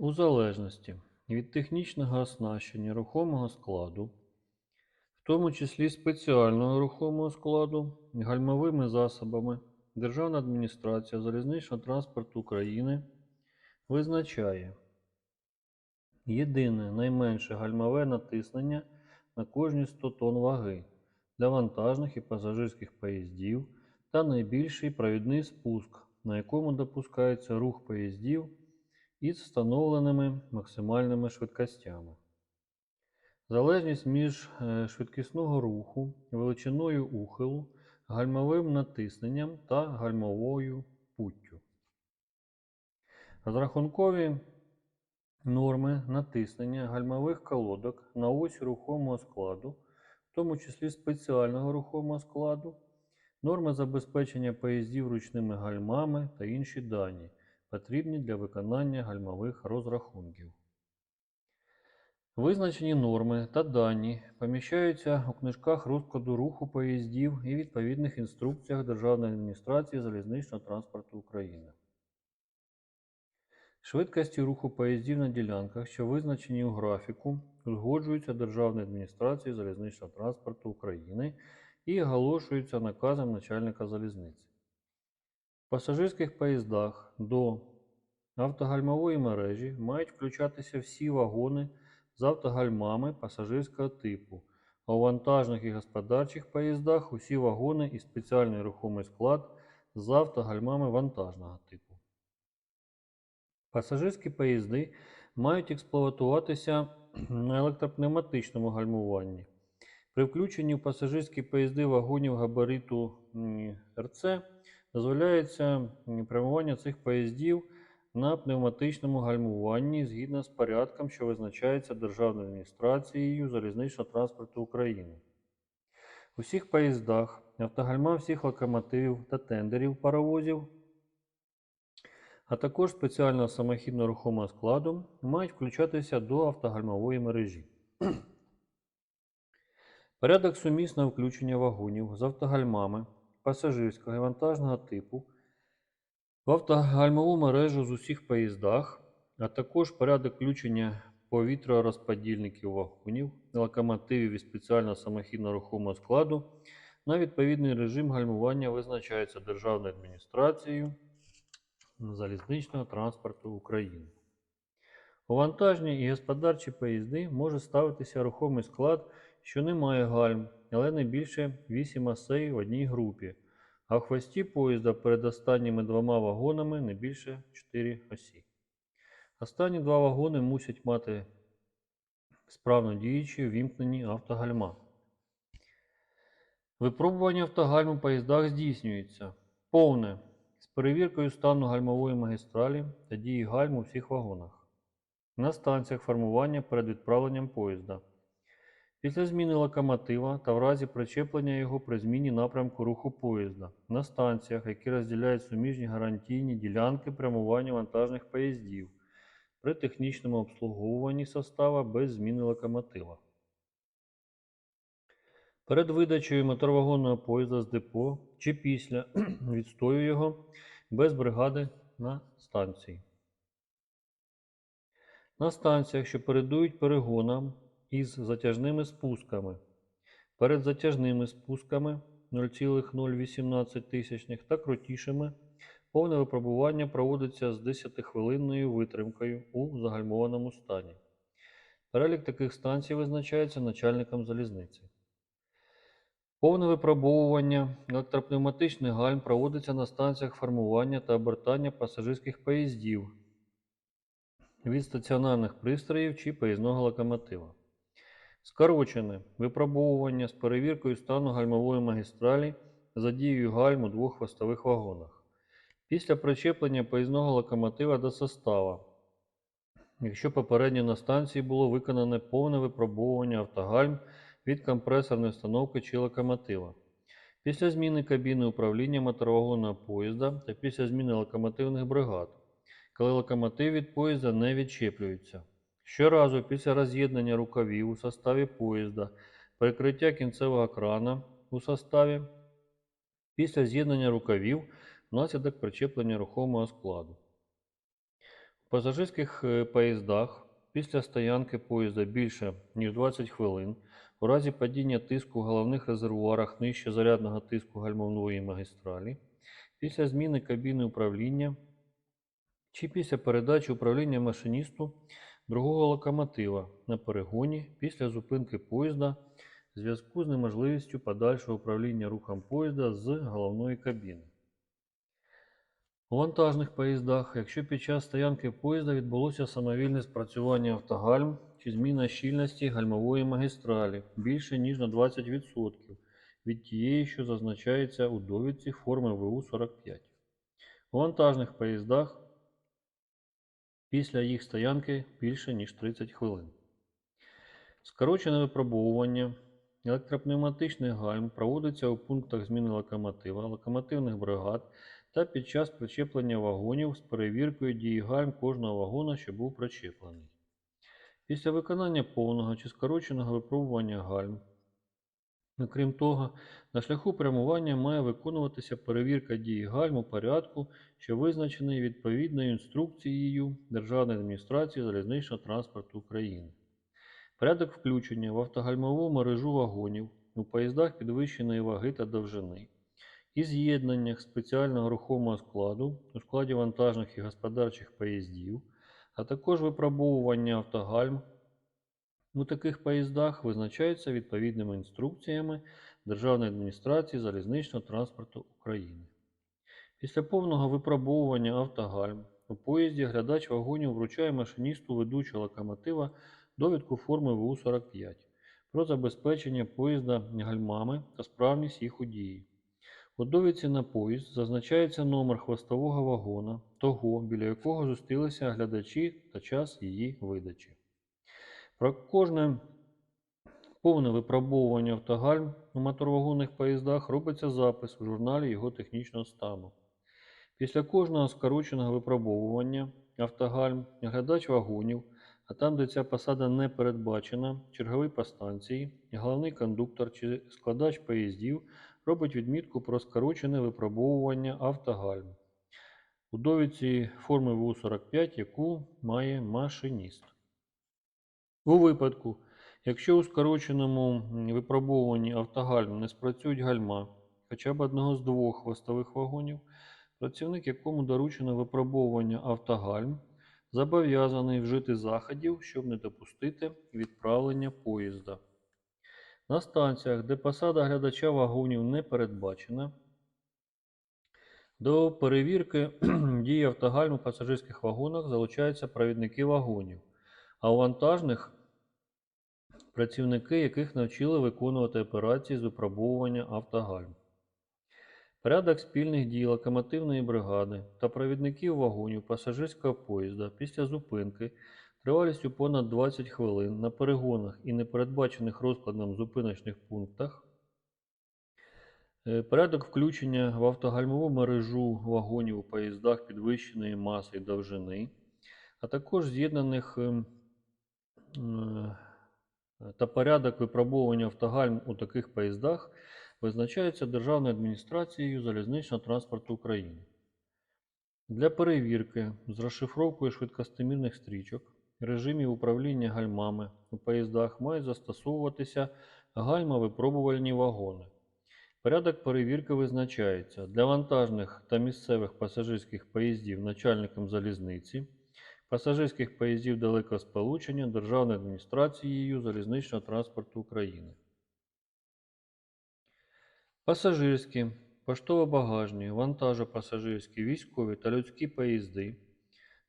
У залежності від технічного оснащення рухомого складу, в тому числі спеціального рухомого складу, гальмовими засобами, Державна адміністрація залізничного транспорту України визначає єдине найменше гальмове натиснення на кожні 100 тонн ваги для вантажних і пасажирських поїздів та найбільший провідний спуск, на якому допускається рух поїздів із встановленими максимальними швидкостями. Залежність між е, швидкісного руху, величиною ухилу, гальмовим натисненням та гальмовою путтю. Розрахункові норми натиснення гальмових колодок на ось рухомого складу, в тому числі спеціального рухомого складу, норми забезпечення поїздів ручними гальмами та інші дані, потрібні для виконання гальмових розрахунків. Визначені норми та дані поміщаються у книжках розкладу руху поїздів і відповідних інструкціях Державної адміністрації залізничного транспорту України. Швидкості руху поїздів на ділянках, що визначені у графіку, узгоджуються Державною адміністрацією залізничного транспорту України і оголошуються наказом начальника залізниці. В пасажирських поїздах до автогальмової мережі мають включатися всі вагони з автогальмами пасажирського типу, а у вантажних і господарчих поїздах усі вагони і спеціальний рухомий склад з автогальмами вантажного типу. Пасажирські поїзди мають експлуатуватися на електропневматичному гальмуванні. При включенні в пасажирські поїзди вагонів габариту РЦ дозволяється прямування цих поїздів на пневматичному гальмуванні згідно з порядком, що визначається Державною адміністрацією залізничного транспорту України. У всіх поїздах автогальма всіх локомотивів та тендерів паровозів а також спеціального самохідного рухомого складу мають включатися до автогальмової мережі. Порядок сумісного включення вагонів з автогальмами пасажирського і вантажного типу в автогальмову мережу з усіх поїздах, а також порядок включення повітророзподільників вагонів, локомотивів і спеціального самохідного рухомого складу на відповідний режим гальмування визначається Державною адміністрацією залізничного транспорту України. У вантажні і господарчі поїзди може ставитися рухомий склад, що не має гальм, але не більше 8 осей в одній групі, а в хвості поїзда перед останніми двома вагонами не більше 4 осі. Останні два вагони мусять мати справно діючі вімкнені автогальма. Випробування автогальм у поїздах здійснюється повне з перевіркою стану гальмової магістралі та дії гальм у всіх вагонах. На станціях формування перед відправленням поїзда. Після зміни локомотива та в разі причеплення його при зміні напрямку руху поїзда. На станціях, які розділяють суміжні гарантійні ділянки прямування вантажних поїздів при технічному обслуговуванні состава без зміни локомотива. Перед видачею моторвагонного поїзда з депо чи після відстою його без бригади на станції. На станціях, що передують перегонам із затяжними спусками. Перед затяжними спусками 0,018 тисячних та крутішими повне випробування проводиться з 10-хвилинною витримкою у загальмованому стані. Перелік таких станцій визначається начальником залізниці. Повне випробовування електропневматичних гальм проводиться на станціях формування та обертання пасажирських поїздів від стаціонарних пристроїв чи поїзного локомотива. Скорочене випробовування з перевіркою стану гальмової магістралі за дією гальм у двох хвостових вагонах. Після причеплення поїзного локомотива до состава, якщо попередньо на станції було виконане повне випробовування автогальм від компресорної установки чи локомотива. Після зміни кабіни управління моторвагонного поїзда та після зміни локомотивних бригад, коли локомотив від поїзда не відчеплюється. Щоразу після роз'єднання рукавів у составі поїзда, перекриття кінцевого крана у составі, після з'єднання рукавів внаслідок причеплення рухомого складу. В пасажирських е, поїздах після стоянки поїзда більше ніж 20 хвилин у разі падіння тиску в головних резервуарах нижче зарядного тиску гальмовної магістралі, після зміни кабіни управління чи після передачі управління машиністу другого локомотива на перегоні після зупинки поїзда в зв'язку з неможливістю подальшого управління рухом поїзда з головної кабіни. У вантажних поїздах, якщо під час стоянки поїзда відбулося самовільне спрацювання автогальм чи зміна щільності гальмової магістралі більше ніж на 20% від тієї, що зазначається у довідці форми ВУ-45. У вантажних поїздах після їх стоянки більше ніж 30 хвилин. Скорочене випробовування електропневматичних гальм проводиться у пунктах зміни локомотива, локомотивних бригад та під час причеплення вагонів з перевіркою дії гальм кожного вагона, що був причеплений. Після виконання повного чи скороченого випробування гальм, окрім того, на шляху прямування має виконуватися перевірка дії гальм у порядку, що визначений відповідною інструкцією Державної адміністрації залізничного транспорту України. Порядок включення в автогальмову мережу вагонів у поїздах підвищеної ваги та довжини і з'єднаннях спеціального рухомого складу у складі вантажних і господарчих поїздів, а також випробовування автогальм у таких поїздах визначаються відповідними інструкціями Державної адміністрації залізничного транспорту України. Після повного випробовування автогальм у поїзді глядач вагонів вручає машиністу ведучого локомотива довідку форми ВУ-45 про забезпечення поїзда гальмами та справність їх у дії. У довідці на поїзд зазначається номер хвостового вагона, того, біля якого зустрілися глядачі та час її видачі. Про кожне повне випробовування автогальм у моторвагонних поїздах робиться запис у журналі його технічного стану. Після кожного скороченого випробовування автогальм, глядач вагонів, а там, де ця посада не передбачена, черговий по станції, головний кондуктор чи складач поїздів робить відмітку про скорочене випробовування автогальм у довідці форми ВУ-45, яку має машиніст. У випадку, якщо у скороченому випробовуванні автогальм не спрацюють гальма хоча б одного з двох хвостових вагонів, працівник, якому доручено випробовування автогальм, зобов'язаний вжити заходів, щоб не допустити відправлення поїзда. На станціях, де посада глядача вагонів не передбачена, до перевірки дії автогальм у пасажирських вагонах залучаються провідники вагонів, а у вантажних працівники, яких навчили виконувати операції з випробовування автогальм. Порядок спільних дій локомотивної бригади та провідників вагонів пасажирського поїзда після зупинки тривалістю понад 20 хвилин на перегонах і непередбачених розкладом зупиночних пунктах. Е, Порядок включення в автогальмову мережу вагонів у поїздах підвищеної маси і довжини, а також з'єднаних ем, е, та порядок випробовування автогальм у таких поїздах визначаються Державною адміністрацією залізничного транспорту України. Для перевірки з розшифровкою швидкостомірних стрічок режимів управління гальмами у поїздах мають застосовуватися гальмовипробувальні вагони. Порядок перевірки визначається для вантажних та місцевих пасажирських поїздів начальником залізниці, пасажирських поїздів далекого сполучення Державною адміністрацією залізничного транспорту України. Пасажирські, поштово-багажні, вантажопасажирські, військові та людські поїзди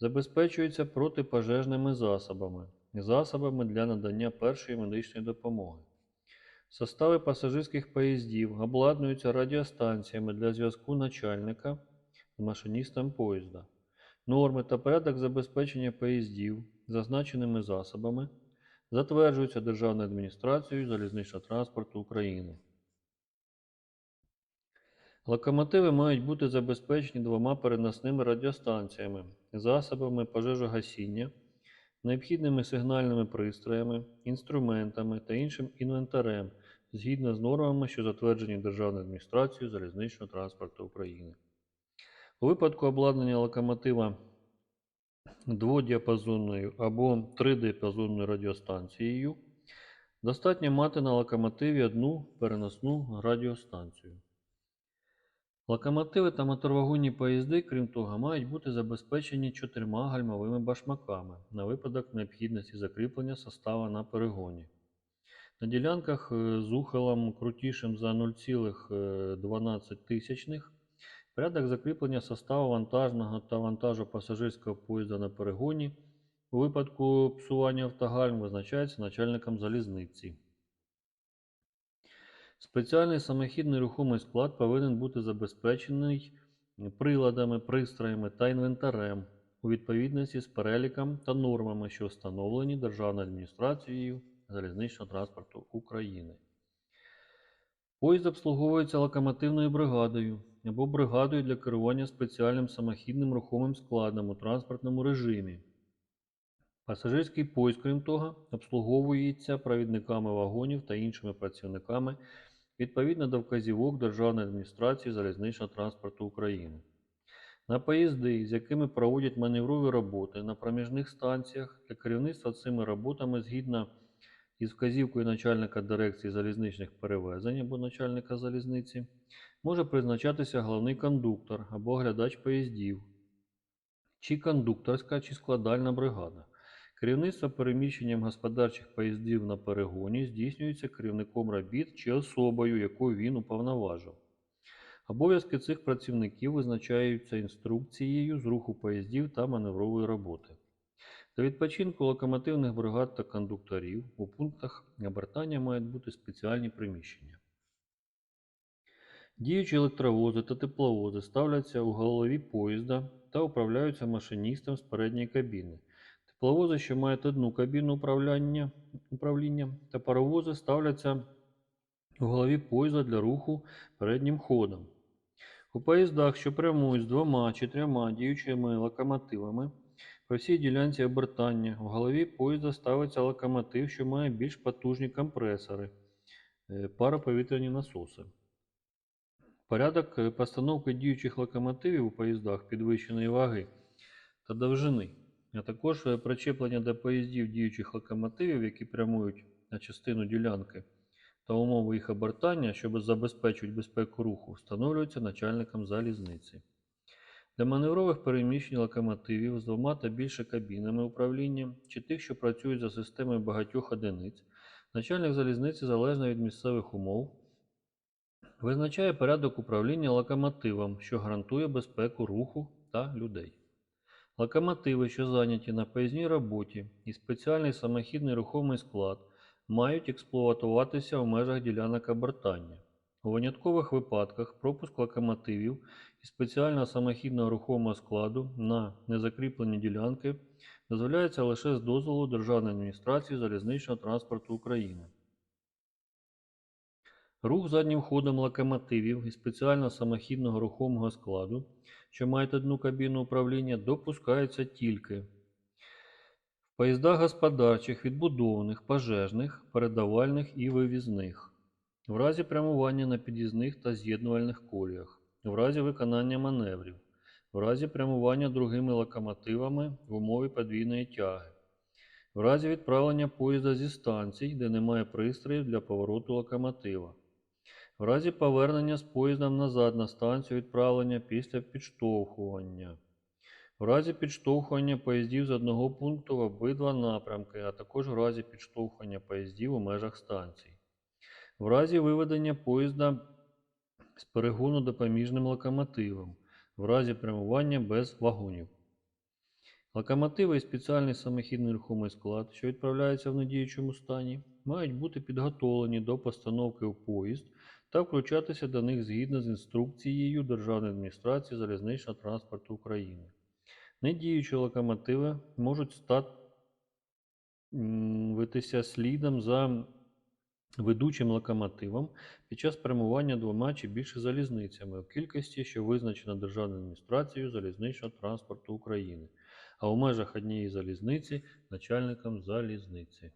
забезпечуються протипожежними засобами, засобами для надання першої медичної допомоги. Состави пасажирських поїздів обладнуються радіостанціями для зв'язку начальника з машиністом поїзда. Норми та порядок забезпечення поїздів зазначеними засобами затверджуються Державною адміністрацією залізничного транспорту України. Локомотиви мають бути забезпечені двома переносними радіостанціями, засобами пожежогасіння, необхідними сигнальними пристроями, інструментами та іншим інвентарем згідно з нормами, що затверджені Державною адміністрацією залізничного транспорту України. У випадку обладнання локомотива дводіапазонною або тридіапазонною радіостанцією, достатньо мати на локомотиві одну переносну радіостанцію. Локомотиви та моторвагонні поїзди, крім того, мають бути забезпечені чотирма гальмовими башмаками на випадок необхідності закріплення состава на перегоні. На ділянках е, з ухилом крутішим за 0,12 порядок закріплення составу вантажного та вантажопасажирського поїзда на перегоні у випадку псування автогальм визначається начальником залізниці. Спеціальний самохідний рухомий склад повинен бути забезпечений приладами, пристроями та інвентарем у відповідності з переліком та нормами, що встановлені Державною адміністрацією залізничного транспорту України. Поїзд обслуговується локомотивною бригадою або бригадою для керування спеціальним самохідним рухомим складом у транспортному режимі. Пасажирський поїзд, крім того, обслуговується провідниками вагонів та іншими працівниками відповідно до вказівок Державної адміністрації залізничного транспорту України. На поїзди, з якими проводять маневрові роботи на проміжних станціях для керівництва цими роботами згідно із вказівкою начальника дирекції залізничних перевезень або начальника залізниці, може призначатися головний кондуктор або глядач поїздів, чи кондукторська чи складальна бригада. Керівництво переміщенням господарчих поїздів на перегоні здійснюється керівником робіт чи особою, яку він уповноважив. Обов'язки цих працівників визначаються інструкцією з руху поїздів та маневрової роботи. Для відпочинку локомотивних бригад та кондукторів у пунктах обертання мають бути спеціальні приміщення. Діючі електровози та тепловози ставляться у голові поїзда та управляються машиністом з передньої кабіни. Тепловози, що мають одну кабіну управління, управління та паровози ставляться у голові поїзда для руху переднім ходом. У поїздах, що прямують з двома чи трьома діючими локомотивами, по всій ділянці обертання в голові поїзда ставиться локомотив, що має більш потужні компресори, е, пароповітряні насоси. Порядок е, постановки діючих локомотивів у поїздах підвищеної ваги та довжини, а також е, причеплення до поїздів діючих локомотивів, які прямують на частину ділянки, та умови їх обертання, що забезпечують безпеку руху, встановлюються начальником залізниці. Для маневрових переміщень локомотивів з двома та більше кабінами управління чи тих, що працюють за системою багатьох одиниць, начальник залізниці залежно від місцевих умов визначає порядок управління локомотивом, що гарантує безпеку руху та людей. Локомотиви, що зайняті на поїзній роботі і спеціальний самохідний рухомий склад, мають експлуатуватися в межах ділянок обертання. У виняткових випадках пропуск локомотивів і спеціального самохідного рухомого складу на незакріплені ділянки дозволяється лише з дозволу Державної адміністрації залізничного транспорту України. Рух заднім ходом локомотивів і спеціального самохідного рухомого складу, що мають одну кабіну управління, допускається тільки в поїздах господарчих, відбудованих, пожежних, передавальних і вивізних, в разі прямування на під'їзних та з'єднувальних коліях, в разі виконання маневрів, в разі прямування другими локомотивами в умові подвійної тяги, в разі відправлення поїзда зі станцій, де немає пристроїв для повороту локомотива. В разі повернення з поїздом назад на станцію відправлення після підштовхування. В разі підштовхування поїздів з одного пункту в обидва напрямки, а також в разі підштовхування поїздів у межах станцій. В разі виведення поїзда з перегону допоміжним локомотивом. В разі прямування без вагонів. Локомотиви і спеціальний самохідний рухомий склад, що відправляються в недіючому стані, мають бути підготовлені до постановки у поїзд та включатися до них згідно з інструкцією Державної адміністрації залізничного транспорту України. Недіючі локомотиви можуть ставитися слідом за ведучим локомотивом під час прямування двома чи більше залізницями в кількості, що визначена Державною адміністрацією залізничного транспорту України, а у межах однієї залізниці начальником залізниці.